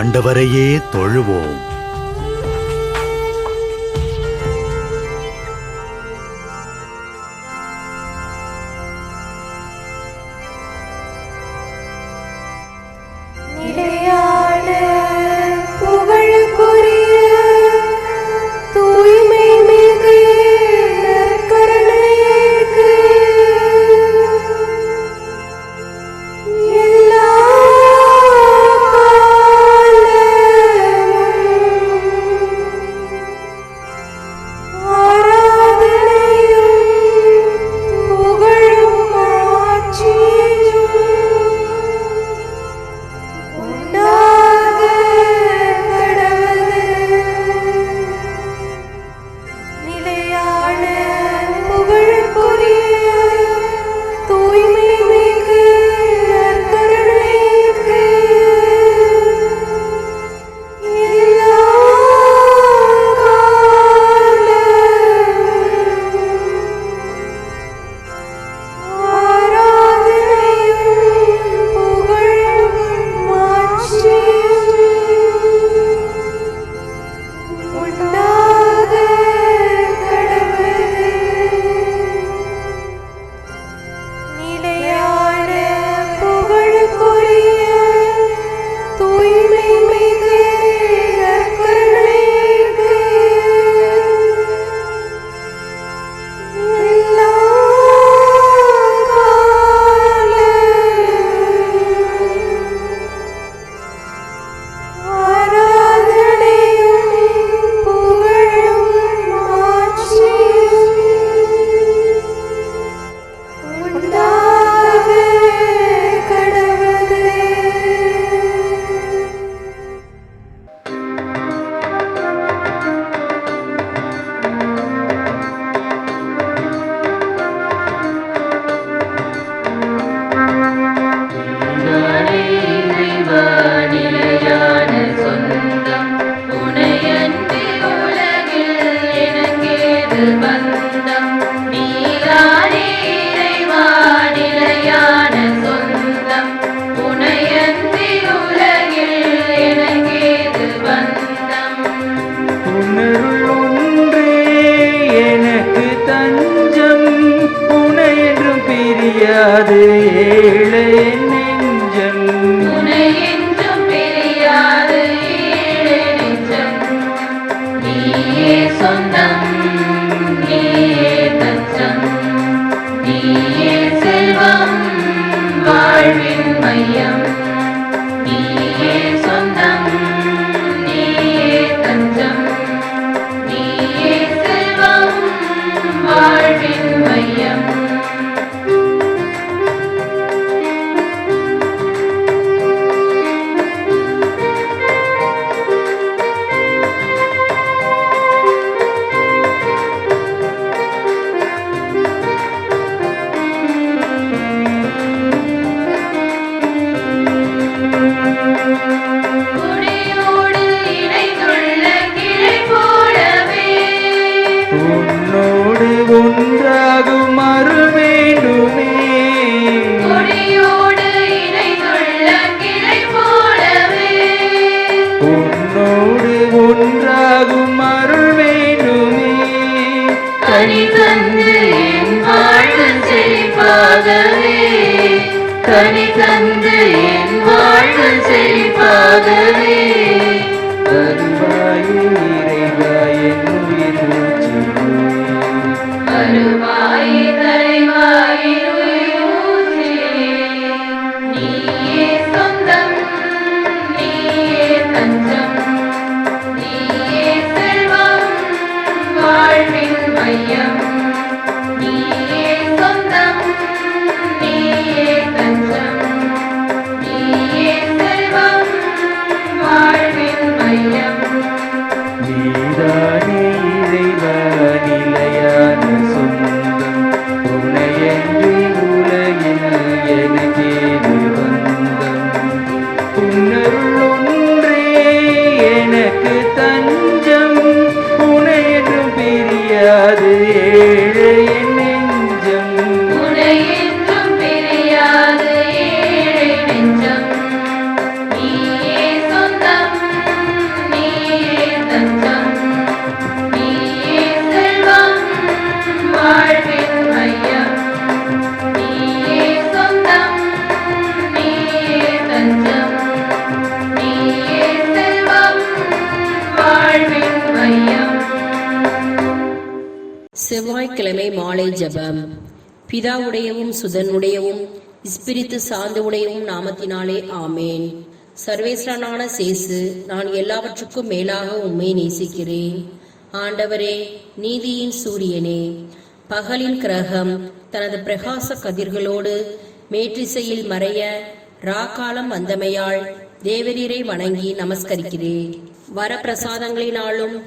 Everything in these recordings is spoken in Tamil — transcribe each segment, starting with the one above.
ஆண்டவரையே தொழுவோம். అరుణున్న செவ்வாய்க்கிழமை மாலை ஜெபம். பிதாவுடையவும் சுதனுடையவும் இஸ்பிரித்து சார்ந்துடையவும் நாமத்தினாலே ஆமேன். சர்வேஸ்வரனான சேசு நான் எல்லாவற்றுக்கும் மேலாக உண்மை நேசிக்கிறேன். ஆண்டவரே நீதியின் சூரியனே பகலின் கிரகம் தனது பிரகாச கதிர்களோடு மேற்றிசையில் மறைய ராக்காலம் வந்தமையால் தேவரீரை வணங்கி நமஸ்கரிக்கிறேன். வரப்பிரசாதங்களினாலும்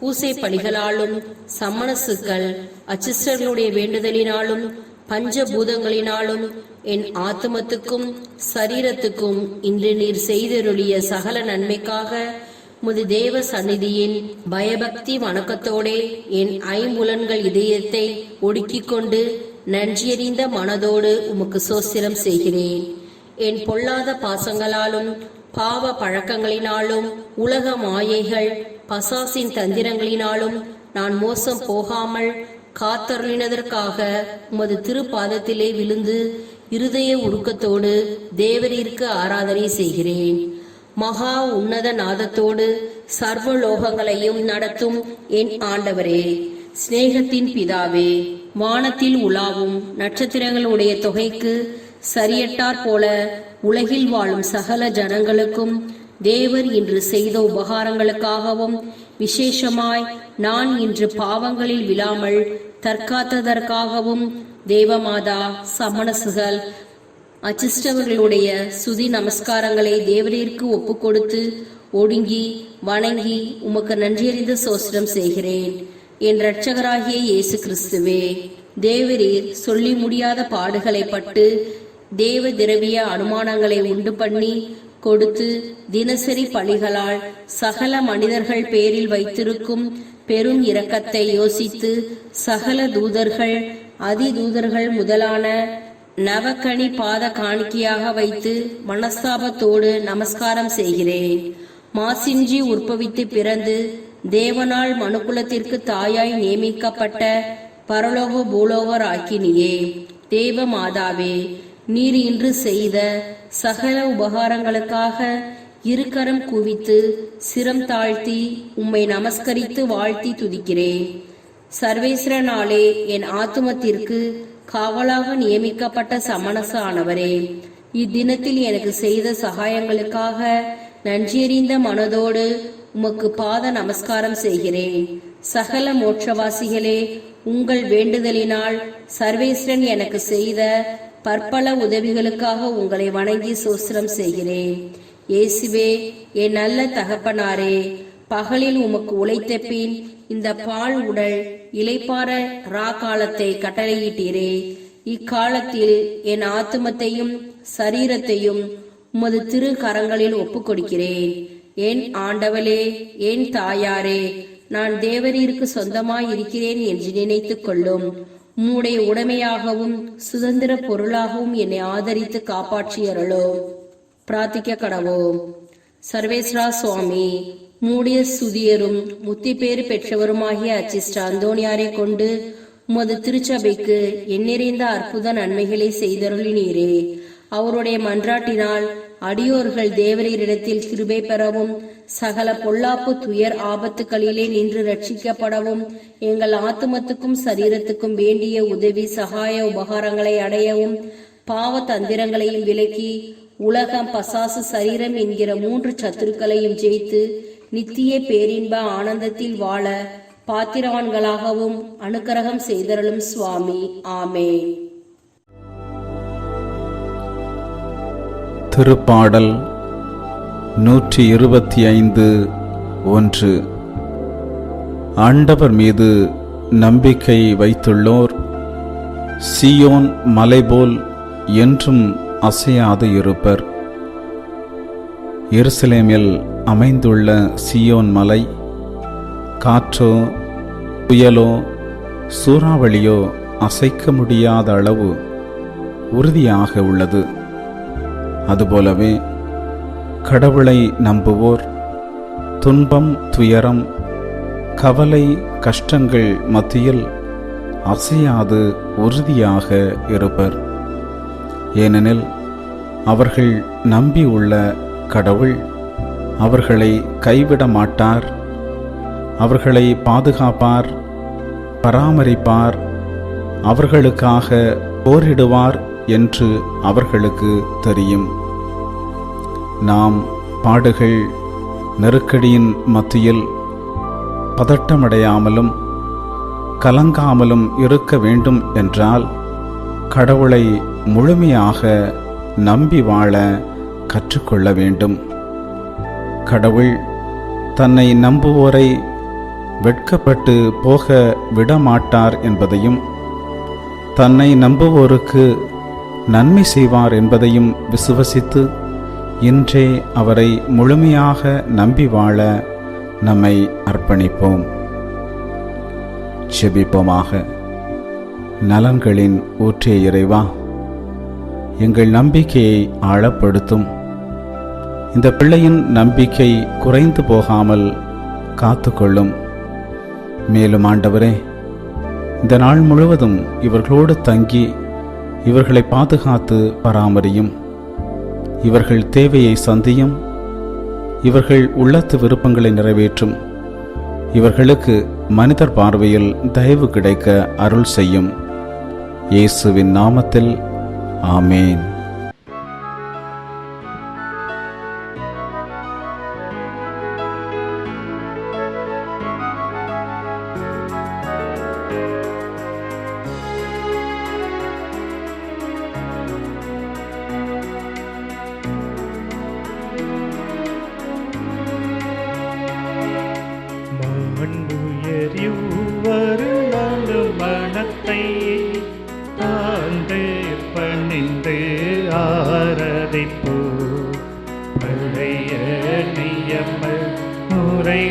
பூசை பலிகளாலும் சம்மணசுக்கள் அச்சிஸ்டர்களுடைய வேண்டுதலினாலும் பஞ்சபூதங்களினாலும் என் ஆத்மத்துக்கும் சரீரத்துக்கும் இன்று நீர் செய்தருளிய சகல நன்மைக்காக முது தேவ சந்நிதியின் பயபக்தி வணக்கத்தோடே என் ஐம்புலன்கள் இதயத்தை ஒடுக்கிக் கொண்டு நன்றியறிந்த மனதோடு உமக்கு சோசிரம் செய்கிறேன். என் பொல்லாத பாசங்களாலும் பாவ பழக்கங்களினாலும் உலக மாயைகள் பசாசின் தந்திரங்களினாலும் நான் மோசம் போகாமல் காத்தருளினதற்காக உமது திருப்பாதத்திலே விழுந்து இருதய உருக்கத்தோடு தேவரிற்கு ஆராதனை செய்கிறேன். மகா உன்னத நாதத்தோடு சர்வலோகங்களையும் நடத்தும் என் ஆண்டவரே சிநேகத்தின் பிதாவே வானத்தில் உலாவும் நட்சத்திரங்களுடைய தொகைக்கு சரியட்டார் போல உலகில் வாழும் சகல ஜனங்களுக்கும் தேவர் இன்று செய்த உபகாரங்களுக்காகவும் விசேஷமாய் நான் இன்று பாவங்களில் விழாமல் தற்காத்ததற்காகவும் தேவமாதா சமணசுகள் அச்சிஷ்டவர்களுடைய சுதி நமஸ்காரங்களை தேவரீர்க்கு ஒப்பு கொடுத்து ஒடுங்கி வணங்கி உமக்கு நன்றியறிந்து சோஸ்திரம் செய்கிறேன். என் இரட்சகராகிய இயேசு கிறிஸ்துவே தேவரீர் சொல்லி முடியாத பாடுகளை பட்டு தேவ திரவிய அனுமானங்களை உண்டு பண்ணி கொடுத்து தினசரி பழிகளால் சகல மனிதர்கள் பேரில் வைத்திருக்கும் பெரும் இரக்கத்தை யோசித்து சகல தூதர்கள் அதிதூதர்கள் முதலான நவக்கனி பாத காணிக்கையாக வைத்து மனஸ்தாபத்தோடு நமஸ்காரம் செய்கிறேன். மாசின்றி உற்பவித்து பிறந்து தேவனால் மனுக்குலத்திற்கு தாயாய் நியமிக்கப்பட்ட பரலோக பூலோகர் ஆக்கினியே. தேவ மாதாவே நீர் இன்று செய்த சகல உபகாரங்களுக்காக இருக்கரம் குவித்து சிரம் தாழ்த்தி உம்மை நமஸ்கரித்து வாழ்த்தி துதிக்கிறேன். சர்வேஸ்வரனாலே என் ஆத்துமத்திற்கு காவலாக நியமிக்கப்பட்ட சமணச ஆனவரே இத்தினத்தில் எனக்கு செய்த சகாயங்களுக்காக நன்றியறிந்த மனதோடு உமக்கு பாத நமஸ்காரம் செய்கிறேன். சகல மோட்சவாசிகளே உங்கள் வேண்டுதலினால் சர்வேஸ்வரன் எனக்கு செய்த பற்பல உதவிகளுக்காக உங்களை வணங்கி சோஸ்திரம் செய்கிறேன். இயேசுவே என் நல்ல தகப்பனாரே பகலில் உமக்கு உழைத்த பின் இந்த பால் உடல் இலைப்பார ரா காலத்தை கட்டளையிட்டீரே. இக்காலத்தில் என் ஆத்துமத்தையும் சரீரத்தையும் உமது திரு கரங்களில் ஒப்பு கொடுக்கிறேன் என் ஆண்டவளே என் தாயாரே நான் தேவரீருக்கு சொந்தமாய் இருக்கிறேன் என்று நினைத்துக் கொள்ளும் உம்முடைய உடைமையாகவும் சுதந்திர பொருளாகவும் என்னை ஆதரித்து காப்பாற்றியறளோ பிரார்த்திக்க கடவோம். சர்வேஸ்வரா சுவாமி மூடிய சுதியரும் முத்தி பேறு பெற்றவருமாகிய அச்சிஸ்ட அந்தோணியாரை கொண்டு உமது திருச்சபைக்கு எண்ணிறைந்த அற்புத நன்மைகளை செய்தருளினீரே. அவருடைய மன்றாட்டினால் அடியோர்கள் தேவரீரிடத்தில் கிருபை பெறவும் சகல பொல்லாப்பு துயர் ஆபத்துகளிலே நின்று ரட்சிக்கப்படவும் எங்கள் ஆத்துமத்துக்கும் சரீரத்துக்கும் வேண்டிய உதவி சகாய உபகாரங்களை அடையவும் பாவ தந்திரங்களையும் விலக்கி உலகம் பசாசு சரீரம் என்கிற மூன்று சத்துருக்களையும் ஜெயித்து நித்திய பேரின்ப ஆனந்தத்தில் வாழ பாத்திரவான்களாகவும் அனுக்கிரகம் செய்தருளும் சுவாமி. ஆமே திருப்பாடல் நூற்றி இருபத்தி ஐந்து ஒன்று. ஆண்டவர் மீது நம்பிக்கை வைத்துள்ளோர் சியோன் மலைபோல் என்றும் அசையாது இருப்பர். எருசலேமில் அமைந்துள்ள சியோன் மலை காற்றோ புயலோ சூறாவளியோ அசைக்க முடியாத அளவு உறுதியாக உள்ளது. அதுபோலவே கடவுளை நம்புவோர். துன்பம் துயரம் கவலை கஷ்டங்கள் மத்தியில் அசையாது உறுதியாக இருப்பர். ஏனெனில் அவர்கள் நம்பியுள்ள கடவுள் அவர்களை கைவிட மாட்டார். அவர்களை பாதுகாப்பார் பராமரிப்பார் அவர்களுக்காக போரிடுவார் என்று அவர்களுக்கு தெரியும். நாம் பாடுகள் நெருக்கடியின் மத்தியில் பதட்டமடையாமலும் கலங்காமலும் இருக்க வேண்டும் என்றால் கடவுளை முழுமையாக நம்பி வாழ கற்றுக்கொள்ள வேண்டும். கடவுள் தன்னை நம்புவோரை வெட்கப்பட்டு போக விடமாட்டார் என்பதையும் தன்னை நம்புவோருக்கு நன்மை செய்வார் என்பதையும் விசுவசித்து இன்றே அவரை முழுமையாக நம்பி வாழ நம்மை அர்ப்பணிப்போம். செபிப்போமாக. நலன்களின் ஊற்றிய இறைவா எங்கள் நம்பிக்கையை ஆழப்படுத்தும். இந்த பிள்ளையின் நம்பிக்கை குறைந்து போகாமல் காத்துக்கொள்ளும். மேலும் ஆண்டவரே இந்த நாள் முழுவதும் இவர்களோடு தங்கி இவர்களை பாதுகாத்து பராமரியும். இவர்கள் தேவையை சந்தியும் இவர்கள் உள்ளத்து விருப்பங்களை நிறைவேற்றும் இவர்களுக்கு மனிதர் பார்வையில் தயவு கிடைக்க அருள் செய்யும். இயேசுவின் நாமத்தில் ஆமேன்.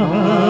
Amen.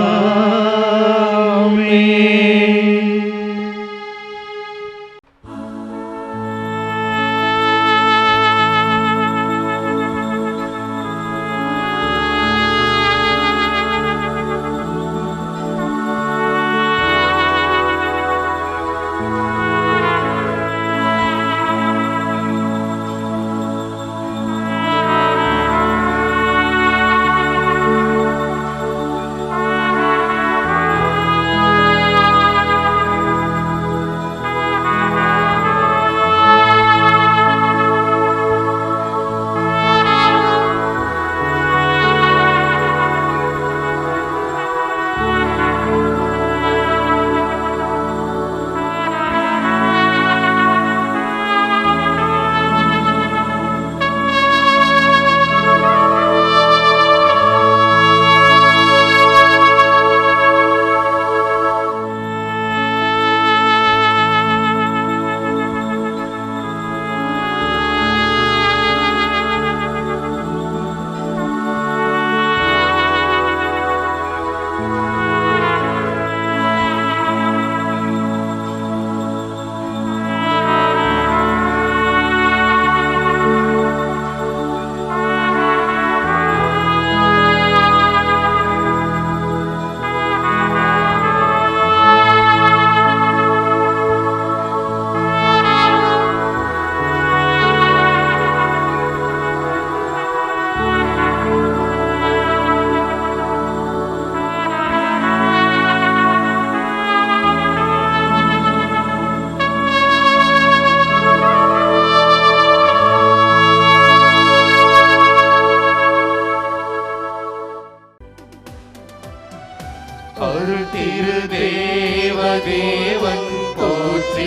அருள் திரு தேவன் போற்றி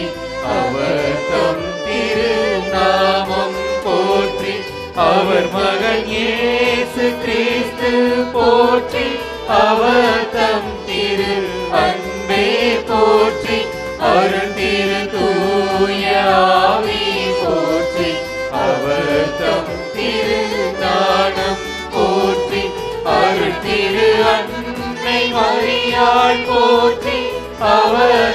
அவர் தம் திருநாமம் போற்றி அவர் மகன் இயேசு கிறிஸ்து போற்றி அவர் தம் மரியாள் போற்றி அவர்